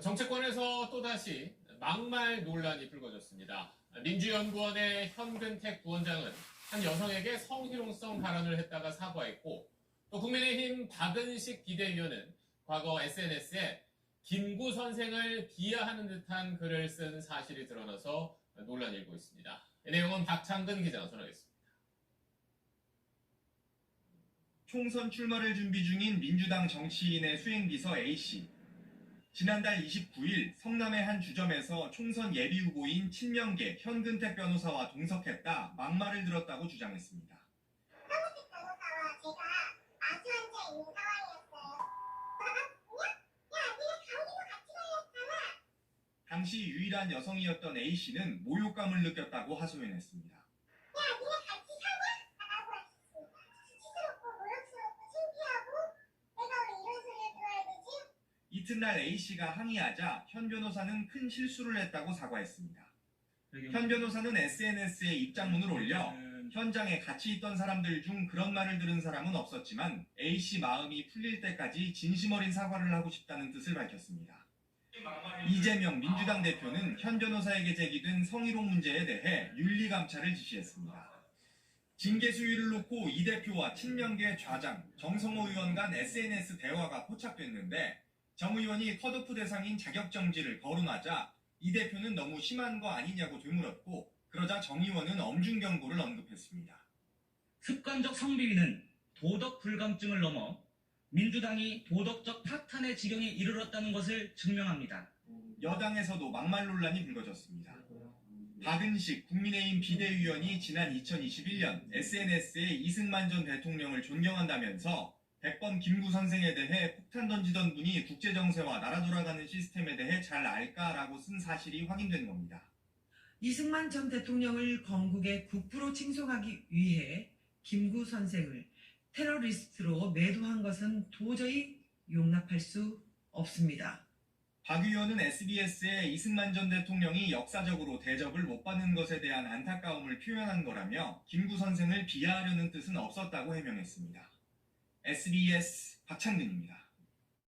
정치권에서 또다시 막말 논란이 불거졌습니다. 민주연구원의 현근택 부원장은 한 여성에게 성희롱성 발언을 했다가 사과했고 또 국민의힘 박은식 비대위원은 과거 SNS에 김구 선생을 비하하는 듯한 글을 쓴 사실이 드러나서 논란이 일고 있습니다. 이 내용은 박창근 기자가 전하겠습니다. 총선 출마를 준비 중인 민주당 정치인의 수행비서 A씨. 지난달 29일 성남의 한 주점에서 총선 예비 후보인 친명계 현근택 변호사와 동석했다 막말을 들었다고 주장했습니다. 당시 유일한 여성이었던 A씨는 모욕감을 느꼈다고 하소연했습니다. 야, 니네 같이 사냐? 라고 했습니다. 수치스럽고 모욕스럽고 창피하고 내가 왜 이런 소리를 들어야 되지? 이튿날 A씨가 항의하자 현 변호사는 큰 실수를 했다고 사과했습니다. 현 변호사는 SNS에 입장문을 올려 현장에 같이 있던 사람들 중 그런 말을 들은 사람은 없었지만 A씨 마음이 풀릴 때까지 진심 어린 사과를 하고 싶다는 뜻을 밝혔습니다. 이재명 민주당 대표는 현 변호사에게 제기된 성희롱 문제에 대해 윤리감찰을 지시했습니다. 징계 수위를 놓고 이 대표와 친명계 좌장 정성호 의원 간 SNS 대화가 포착됐는데 정 의원이 컷오프 대상인 자격정지를 거론하자 이 대표는 너무 심한 거 아니냐고 되물었고 그러자 정 의원은 엄중 경고를 언급했습니다. 습관적 성비위는 도덕 불감증을 넘어 민주당이 도덕적 파탄의 지경에 이르렀다는 것을 증명합니다. 여당에서도 막말 논란이 불거졌습니다. 박은식 국민의힘 비대위원이 지난 2021년 SNS에 이승만 전 대통령을 존경한다면서 100번 김구 선생에 대해 폭탄 던지던 분이 국제 정세와 나라 돌아가는 시스템에 대해 잘 알까라고 쓴 사실이 확인된 겁니다. 이승만 전 대통령을 건국의 국부로 칭송하기 위해 김구 선생을 테러리스트로 매도한 것은 도저히 용납할 수 없습니다. 박 의원은 SBS에 이승만 전 대통령이 역사적으로 대접을 못 받는 것에 대한 안타까움을 표현한 거라며 김구 선생을 비하하려는 뜻은 없었다고 해명했습니다. SBS 박창근입니다.